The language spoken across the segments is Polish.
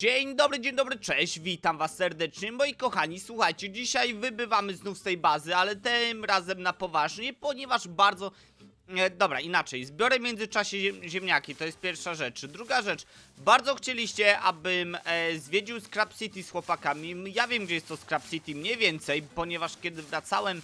Dzień dobry, dzień dobry, cześć, witam was serdecznie, moi kochani, słuchajcie, dzisiaj wybywamy znów z tej bazy, ale tym razem na poważnie, ponieważ bardzo... E, dobra, inaczej, zbiorę w międzyczasie ziem ziemniaki, to jest pierwsza rzecz. Druga rzecz, bardzo chcieliście, abym e, zwiedził Scrap City z chłopakami, ja wiem, gdzie jest to Scrap City mniej więcej, ponieważ kiedy wracałem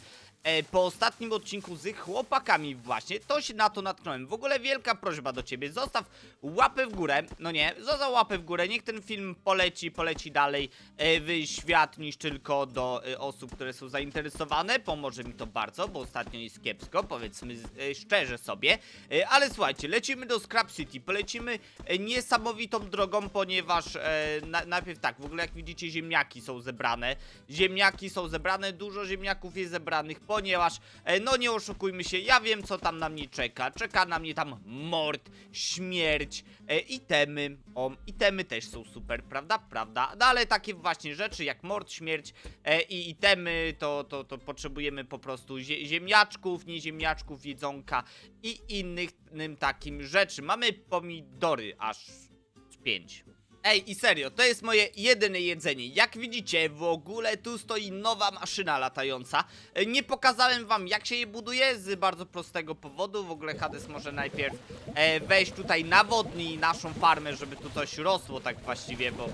po ostatnim odcinku z chłopakami właśnie, to się na to natknąłem. W ogóle wielka prośba do ciebie, zostaw łapę w górę, no nie, zostaw łapę w górę, niech ten film poleci, poleci dalej. E, w świat niż tylko do e, osób, które są zainteresowane, pomoże mi to bardzo, bo ostatnio jest kiepsko, powiedzmy e, szczerze sobie, e, ale słuchajcie, lecimy do Scrap City, polecimy e, niesamowitą drogą, ponieważ e, na, najpierw tak, w ogóle jak widzicie ziemniaki są zebrane, ziemniaki są zebrane, dużo ziemniaków jest zebranych, ponieważ, e, no nie oszukujmy się, ja wiem co tam na mnie czeka, czeka na mnie tam mord, śmierć, e, itemy, o, itemy też są super, prawda, prawda, no ale takie właśnie rzeczy jak mord, śmierć e, i itemy, to, to, to potrzebujemy po prostu zie ziemniaczków, nie ziemniaczków, jedzonka i innych takim rzeczy, mamy pomidory aż z pięć. Ej, i serio, to jest moje jedyne jedzenie. Jak widzicie, w ogóle tu stoi nowa maszyna latająca. E, Nie pokazałem wam, jak się je buduje, z bardzo prostego powodu. W ogóle Hades może najpierw e, wejść tutaj, nawodni naszą farmę, żeby tu coś rosło, tak właściwie, bo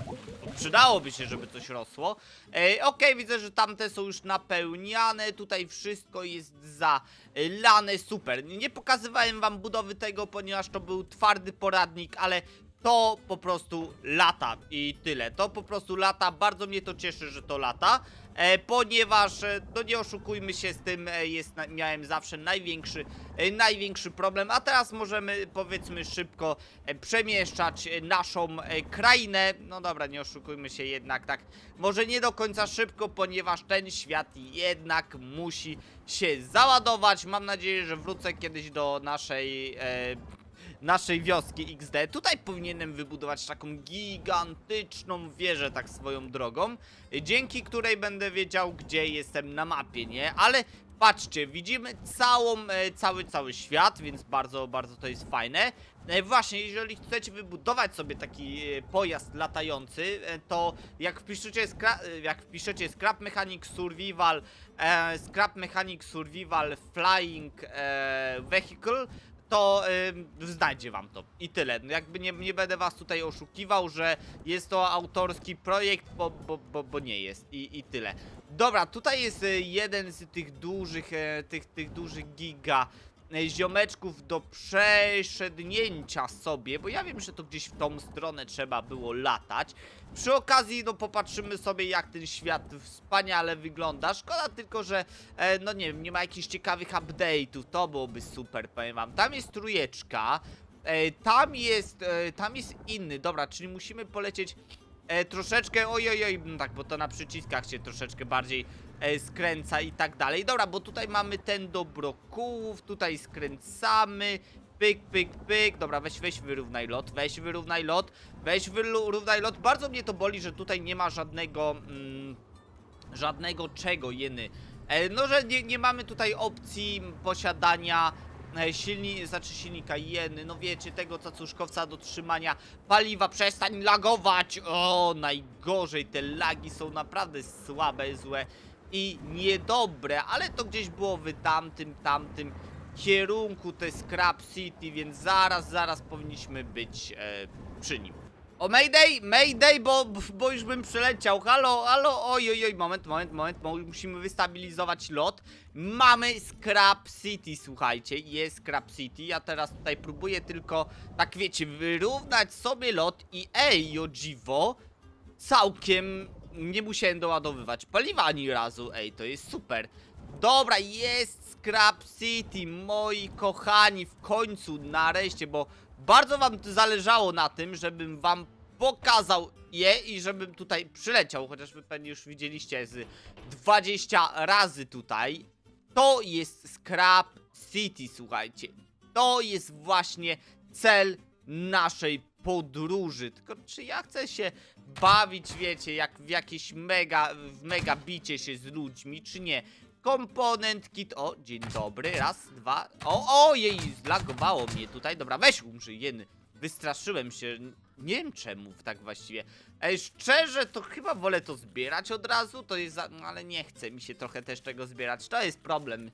przydałoby się, żeby coś rosło. E, Okej, widzę, że tamte są już napełniane, tutaj wszystko jest zalane, super. Nie pokazywałem wam budowy tego, ponieważ to był twardy poradnik, ale to po prostu lata i tyle. To po prostu lata. Bardzo mnie to cieszy, że to lata. E, ponieważ, e, no nie oszukujmy się z tym, e, jest, miałem zawsze największy, e, największy problem, a teraz możemy powiedzmy szybko e, przemieszczać e, naszą e, krainę. No dobra, nie oszukujmy się jednak tak, może nie do końca szybko, ponieważ ten świat jednak musi się załadować. Mam nadzieję, że wrócę kiedyś do naszej e, naszej wioski XD. Tutaj powinienem wybudować taką gigantyczną wieżę, tak swoją drogą, dzięki której będę wiedział, gdzie jestem na mapie, nie? Ale patrzcie, widzimy całą, e, cały, cały świat, więc bardzo, bardzo to jest fajne. E, Właśnie, jeżeli chcecie wybudować sobie taki e, pojazd latający, to jak wpiszecie, jak wpiszecie Scrap Mechanic Survival, Scrap Mechanic Survival Flying Vehicle, to y, znajdzie wam to. I tyle. No jakby nie, nie będę was tutaj oszukiwał, że jest to autorski projekt, bo, bo, bo, bo nie jest. I, I tyle. Dobra, tutaj jest y, jeden z tych dużych, e, tych, tych dużych giga ziomeczków do przeszednięcia sobie, bo ja wiem, że to gdzieś w tą stronę trzeba było latać. Przy okazji, no popatrzymy sobie, jak ten świat wspaniale wygląda. Szkoda tylko, że, e, no nie wiem, nie ma jakichś ciekawych update'ów. To byłoby super, powiem wam. Tam jest trójeczka, e, tam jest, e, tam jest inny. Dobra, czyli musimy polecieć e, troszeczkę, oj, oj, oj, tak, bo to na przyciskach się troszeczkę bardziej e, skręca i tak dalej. Dobra, bo tutaj mamy ten do brokułów, tutaj skręcamy, pyk, pyk, pyk. Dobra, weź, weź wyrównaj lot, weź wyrównaj lot, weź wyrównaj lot. Bardzo mnie to boli, że tutaj nie ma żadnego, mm, żadnego czego, jeny. E, no, że nie, nie mamy tutaj opcji posiadania e, silni, znaczy silnika jeny, no wiecie, tego cacuszkowca do trzymania paliwa, przestań lagować! O, najgorzej, te lagi są naprawdę słabe, złe i niedobre, ale to gdzieś było w tamtym, tamtym kierunku, te Scrap City, więc zaraz, zaraz powinniśmy być e, przy nim. O Mayday, Mayday, bo, bo już bym przeleciał. Halo, halo, oj, oj, oj, moment, moment, moment, mo- musimy wystabilizować lot. Mamy Scrap City, słuchajcie, jest Scrap City. Ja teraz tutaj próbuję tylko, tak wiecie, wyrównać sobie lot i ej, o dziwo, całkiem nie musiałem doładowywać paliwa ani razu, ej, to jest super. Dobra, jest Scrap City, moi kochani, w końcu, nareszcie, bo bardzo wam zależało na tym, żebym wam pokazał je i żebym tutaj przyleciał, chociaż wy pewnie już widzieliście z 20 razy tutaj. To jest Scrap City, słuchajcie. To jest właśnie cel naszej podróży. Tylko czy ja chcę się bawić, wiecie, jak w jakieś mega, w mega bicie się z ludźmi, czy nie? Komponent kit. O, dzień dobry. Raz, dwa. O, ojej, zlagowało mnie tutaj. Dobra, weź umrzyj, jeny. Wystraszyłem się. Nie wiem czemu tak właściwie. Ej, szczerze, to chyba wolę to zbierać od razu, to jest za... No, ale nie chce mi się trochę też tego zbierać, to jest problem.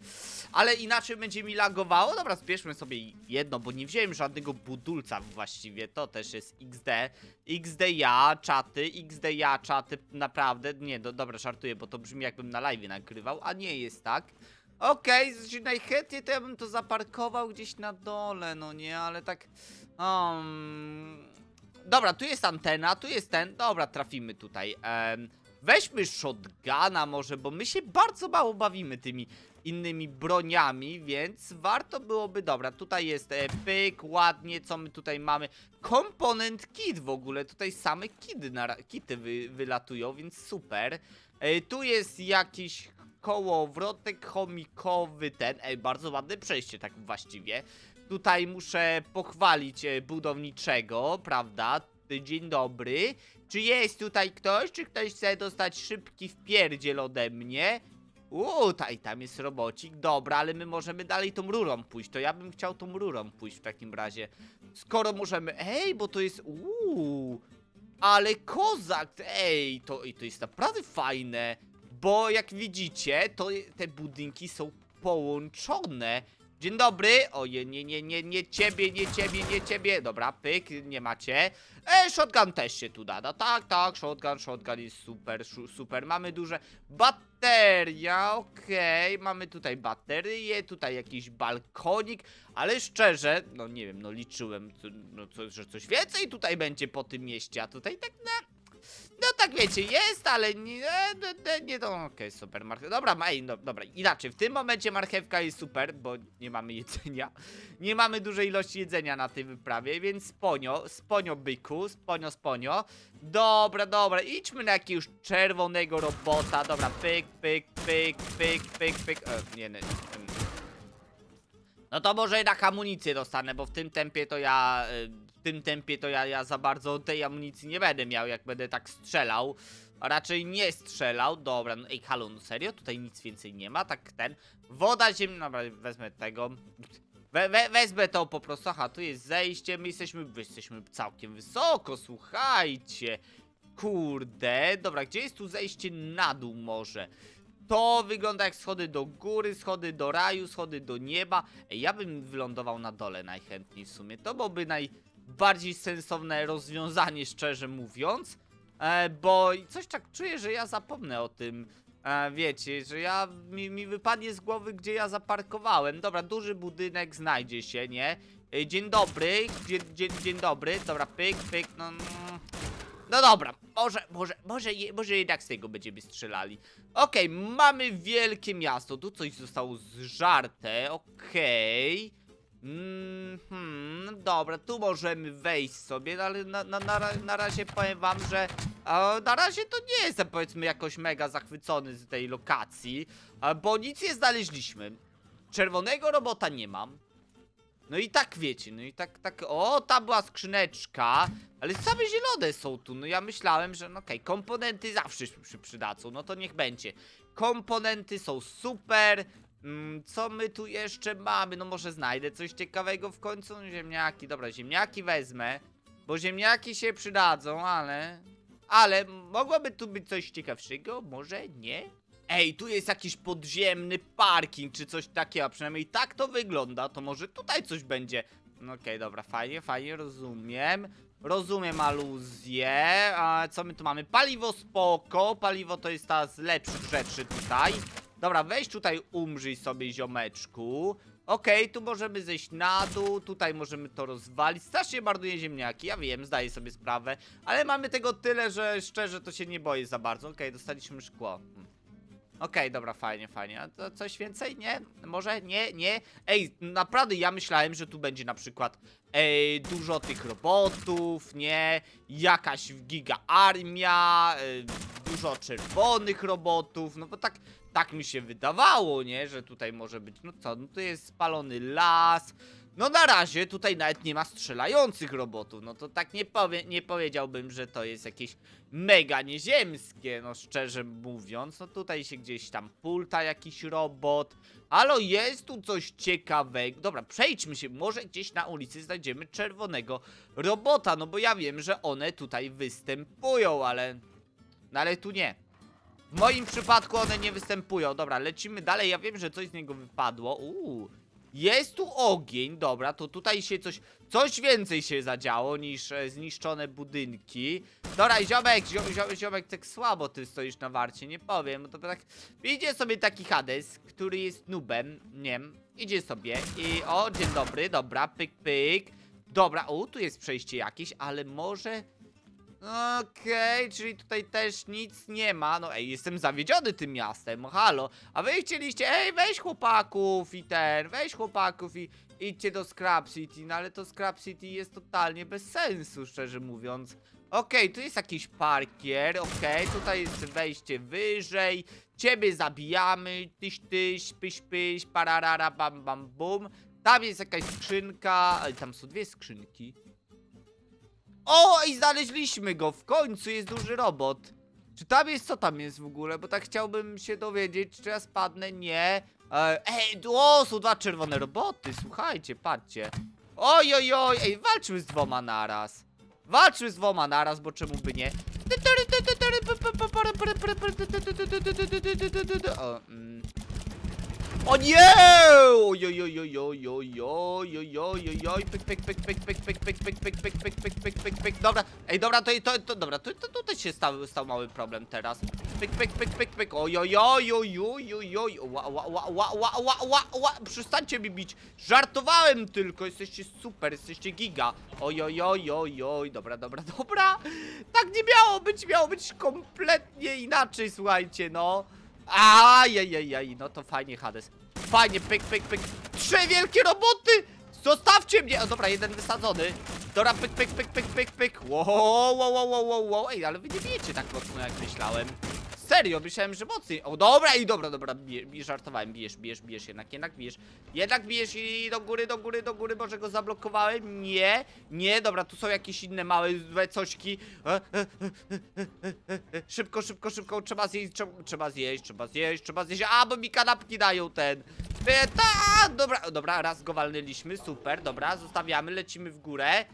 Ale inaczej będzie mi lagowało. Dobra, zbierzmy sobie jedno, bo nie wziąłem żadnego budulca właściwie, to też jest XD. XD ja, czaty, XD ja, czaty, naprawdę. Nie, do, dobra, żartuję, bo to brzmi jakbym na live nagrywał, a nie jest tak. Okej, okay, najchętniej to ja bym to zaparkował gdzieś na dole, no nie, ale tak... Um... Dobra, tu jest antena, tu jest ten. Dobra, trafimy tutaj. Em, weźmy shotguna może, bo my się bardzo mało bawimy tymi innymi broniami, więc warto byłoby... Dobra, tutaj jest e, pyk, ładnie, co my tutaj mamy? Komponent kit w ogóle, tutaj same kity, na, kity wy, wylatują, więc super. E, tu jest jakiś kołowrotek chomikowy ten, ej, bardzo ładne przejście tak właściwie. Tutaj muszę pochwalić e, budowniczego, prawda? Dzień dobry. Czy jest tutaj ktoś? Czy ktoś chce dostać szybki wpierdziel ode mnie? Uuu, taj, tam jest robocik. Dobra, ale my możemy dalej tą rurą pójść. To ja bym chciał tą rurą pójść w takim razie. Skoro możemy... Ej, bo to jest... Uuu, ale kozak! Ej, to, to jest naprawdę fajne. Bo jak widzicie, to te budynki są połączone. Dzień dobry. Oje, nie, nie, nie, nie ciebie, nie ciebie, nie ciebie. Dobra, pyk, nie macie. E, shotgun też się tu da. No, tak, tak, shotgun, shotgun jest super, super. Mamy duże bateria, okej. Mamy tutaj baterię, tutaj jakiś balkonik, ale szczerze, no nie wiem, no liczyłem, no, co, że coś więcej tutaj będzie po tym mieście, a tutaj tak na... No tak wiecie, jest, ale nie, e, nie, nie to okej, super marchew. Dobra, ej, no, dobra, inaczej, w tym momencie marchewka jest super, bo nie mamy jedzenia. Nie mamy dużej ilości jedzenia na tej wyprawie, więc sponio, sponio byku, sponio, sponio. Dobra, dobra, idźmy na jakiegoś czerwonego robota, dobra, pyk, pyk, pyk, pyk, pyk, pyk, e, nie, nie, em. No to może jednak amunicję dostanę, bo w tym tempie to ja, y, w tym tempie to ja, ja za bardzo tej amunicji nie będę miał, jak będę tak strzelał. A raczej nie strzelał, dobra, no ej, halo, no serio? Tutaj nic więcej nie ma, tak ten. Woda ziemna, dobra, wezmę tego. We, we, wezmę to po prostu, aha, tu jest zejście, my jesteśmy, my jesteśmy całkiem wysoko, słuchajcie. Kurde, dobra, gdzie jest tu zejście na dół może? To wygląda jak schody do góry, schody do raju, schody do nieba. Ej, ja bym wylądował na dole najchętniej w sumie. To byłoby najbardziej sensowne rozwiązanie, szczerze mówiąc. E, bo coś tak czuję, że ja zapomnę o tym. E, wiecie, że ja mi, mi wypadnie z głowy, gdzie ja zaparkowałem. Dobra, duży budynek znajdzie się, nie? E, dzień dobry, dzień, dzień, dzień dobry. Dobra, pyk, pyk, no. no. No dobra, może, może, może, może jednak z tego będziemy strzelali. Okej, mamy wielkie miasto. Tu coś zostało zżarte. Okej. Mm, hmm, dobra, tu możemy wejść sobie, no ale na, na, na, na razie powiem wam, że a, na razie to nie jestem powiedzmy jakoś mega zachwycony z tej lokacji, a, bo nic nie znaleźliśmy. Czerwonego robota nie mam. No i tak wiecie, no i tak, tak, o, ta była skrzyneczka, ale same zielone są tu, no ja myślałem, że no okej, komponenty zawsze się przy, przydadzą, no to niech będzie. Komponenty są super, mm, co my tu jeszcze mamy, no może znajdę coś ciekawego w końcu, no, ziemniaki, dobra, ziemniaki wezmę, bo ziemniaki się przydadzą, ale, ale mogłoby tu być coś ciekawszego, może nie? Ej, tu jest jakiś podziemny parking, czy coś takiego, a przynajmniej tak to wygląda, to może tutaj coś będzie. No Okej, dobra, fajnie, fajnie, rozumiem. Rozumiem aluzję. A co my tu mamy? Paliwo spoko, paliwo to jest ta z lepszych rzeczy tutaj. Dobra, weź tutaj umrzyj sobie ziomeczku. Okej, tu możemy zejść na dół, tutaj możemy to rozwalić. Strasznie marnuje ziemniaki, ja wiem, zdaję sobie sprawę. Ale mamy tego tyle, że szczerze to się nie boję za bardzo. Okej, dostaliśmy szkło. Okej, dobra, fajnie, fajnie. A to coś więcej? Nie? Może? Nie? Nie? Ej, naprawdę ja myślałem, że tu będzie na przykład ej, dużo tych robotów, nie? Jakaś giga armia, ej, dużo czerwonych robotów, no bo tak, tak mi się wydawało, nie? Że tutaj może być, no co, no tu jest spalony las, No na razie tutaj nawet nie ma strzelających robotów, no to tak nie, powie, nie powiedziałbym, że to jest jakieś mega nieziemskie, no szczerze mówiąc. No tutaj się gdzieś tam pulta jakiś robot, ale jest tu coś ciekawego. Dobra, przejdźmy się, może gdzieś na ulicy znajdziemy czerwonego robota, no bo ja wiem, że one tutaj występują, ale... No ale tu nie. W moim przypadku one nie występują. Dobra, lecimy dalej. Ja wiem, że coś z niego wypadło. Uuu. Jest tu ogień, dobra, to tutaj się coś, coś więcej się zadziało niż e, zniszczone budynki. Dobra, ziomek, zio, zio, ziomek, tak słabo ty stoisz na warcie, nie powiem, to tak, idzie sobie taki Hades, który jest nubem, nie wiem, idzie sobie i, o, dzień dobry, dobra, pyk, pyk. Dobra, o, tu jest przejście jakieś, ale może... Okej, czyli tutaj też nic nie ma. No ej, jestem zawiedziony tym miastem, halo. A wy chcieliście, ej, weź chłopaków i ten, weź chłopaków i idźcie do Scrap City. No ale to Scrap City jest totalnie bez sensu, szczerze mówiąc. Okej, tu jest jakiś parkier, okej, tutaj jest wejście wyżej. Ciebie zabijamy, tyś, tyś, pyś, pyś, pararara, bam, bam, bum. Tam jest jakaś skrzynka, ale tam są dwie skrzynki. O, i znaleźliśmy go, w końcu jest duży robot. Czy tam jest, co tam jest w ogóle? Bo tak chciałbym się dowiedzieć, czy ja spadnę, nie. E, Ej, o, są dwa czerwone roboty, słuchajcie, patrzcie. Oj, oj, oj, ej, walczmy z dwoma naraz. Walczmy z dwoma naraz, bo czemu by nie? O, mm. O nie! Oj, oj, oj, oj, oj, oj, oj, oj, oj, oj, oj, pyk, pyk, pyk, pyk, pyk, pyk, pyk, pyk, pyk, pyk, pyk, pyk, pyk, pyk, pyk, dobra, ej, dobra, to, to, to dobra, to, to tutaj się stał, stał mały problem teraz. Pyk, pyk, pyk, pyk, pyk, oj, oj, oj, oj, oj, oj, oj, ła, ła, ła, ła, ła, ła, ła, ła, przestańcie mi bić, żartowałem tylko, jesteście super, jesteście giga, oj, oj, oj, oj, oj, dobra, dobra, dobra, tak nie miało być, miało być kompletnie inaczej, słuchajcie, no. Ajajajaj, no to fajnie, Hades. Fajnie, pyk, pyk, pyk. Trzy wielkie roboty! Zostawcie mnie! O, dobra, jeden wysadzony. Dobra, pyk, pyk, pyk, pyk, pyk, pyk. Wow, wow, wow, wow, wow, wow. Ej, ale wy nie bijecie tak mocno, jak myślałem. Serio, myślałem, że mocniej. O, dobra, i dobra, dobra, bije, bije, żartowałem. Bijesz, bijesz, bijesz, jednak, jednak bijesz. Jednak bijesz i do góry, do góry, do góry, może go zablokowałem? Nie, nie, dobra, tu są jakieś inne małe cośki. E, e, e. Szybko, szybko, szybko, trzeba zjeść, trzeba, trzeba zjeść, trzeba zjeść, trzeba zjeść. A, bo mi kanapki dają ten. Ta, dobra, dobra, raz go walnęliśmy, super, dobra, zostawiamy, lecimy w górę.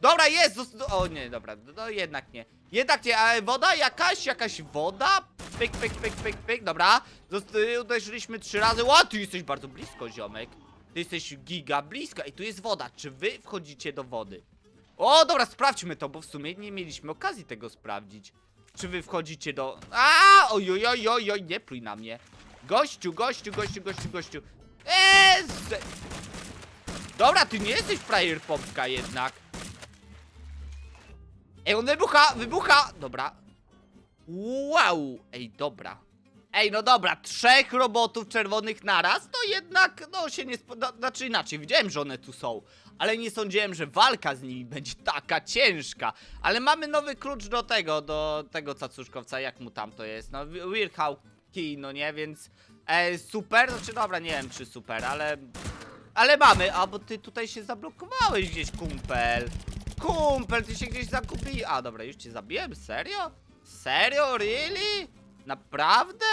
Dobra, jest! O nie, dobra, no jednak nie. Jednak nie, ale woda jakaś, jakaś woda? Pyk, pyk, pyk, pyk, pyk, dobra. Y, uderzyliśmy trzy razy. Ła, ty jesteś bardzo blisko, ziomek. Ty jesteś giga blisko. Ej, tu jest woda. Czy wy wchodzicie do wody? O, dobra, sprawdźmy to, bo w sumie nie mieliśmy okazji tego sprawdzić. Czy wy wchodzicie do... A, oj, oj, oj, oj, oj, nie pluj na mnie. Gościu, gościu, gościu, gościu, gościu. Eee, z... Dobra, ty nie jesteś frajer popka jednak. Ej, on wybucha, wybucha! Dobra. Wow! Ej, dobra. Ej, no dobra, trzech robotów czerwonych naraz, to jednak, no się nie spo... no, Znaczy inaczej, widziałem, że one tu są, ale nie sądziłem, że walka z nimi będzie taka ciężka. Ale mamy nowy klucz do tego, do tego cacuszkowca, jak mu tam to jest, no Weird Key, no nie, więc e, super, znaczy dobra, nie wiem czy super, ale... Ale mamy, a bo ty tutaj się zablokowałeś gdzieś, kumpel. Kumpel, ty się gdzieś zakupi. A dobra, już cię zabiłem? Serio? Serio? Really? Naprawdę?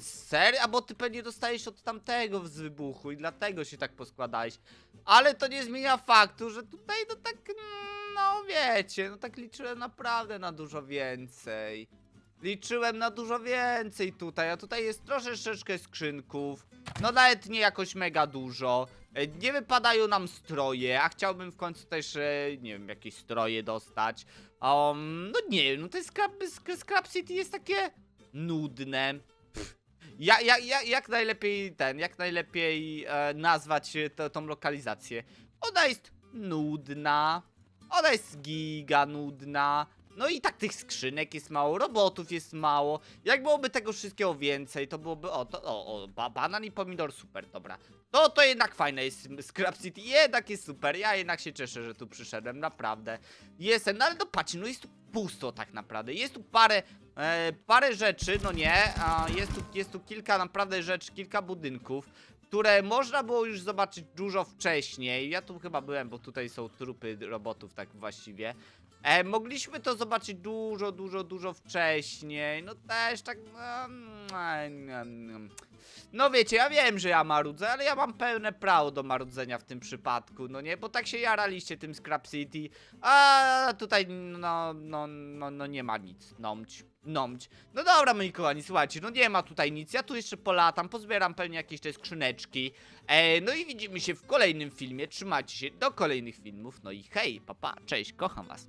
Serio? A bo ty pewnie dostajesz od tamtego z wybuchu i dlatego się tak poskładałeś. Ale to nie zmienia faktu, że tutaj no tak, mm, no wiecie, no tak liczyłem naprawdę na dużo więcej. Liczyłem na dużo więcej tutaj, a tutaj jest troszeczkę skrzynków. No nawet nie jakoś mega dużo. E, Nie wypadają nam stroje, a chciałbym w końcu też, e, nie wiem, jakieś stroje dostać. Um, no nie wiem, no to Scrap, Scrap City jest takie nudne. Ja, ja, ja, jak najlepiej ten, jak najlepiej e, nazwać e, to, tą lokalizację? Ona jest nudna. Ona jest giga nudna. No i tak tych skrzynek jest mało, robotów jest mało. Jak byłoby tego wszystkiego więcej, to byłoby o, to, o, o ba, banan i pomidor, super, dobra. No to jednak fajne jest Scrap City, jednak jest super, ja jednak się cieszę, że tu przyszedłem, naprawdę. Jestem, no ale no patrzcie, no jest tu pusto tak naprawdę, jest tu parę, e, parę rzeczy, no nie, a jest tu, jest tu kilka naprawdę rzeczy, kilka budynków. które można było już zobaczyć dużo wcześniej. Ja tu chyba byłem, bo tutaj są trupy robotów tak właściwie. E, mogliśmy to zobaczyć dużo, dużo, dużo wcześniej. No też tak. No, no, no. no wiecie, ja wiem, że ja marudzę, ale ja mam pełne prawo do marudzenia w tym przypadku, no nie? Bo tak się jaraliście tym Scrap City, a tutaj no, no, no, no nie ma nic. Nomć, nomć. No dobra, moi kochani, słuchajcie, no nie ma tutaj nic. Ja tu jeszcze polatam, pozbieram pewnie jakieś te skrzyneczki. E, no i widzimy się w kolejnym filmie. Trzymajcie się do kolejnych filmów. No i hej, papa, cześć, kocham was.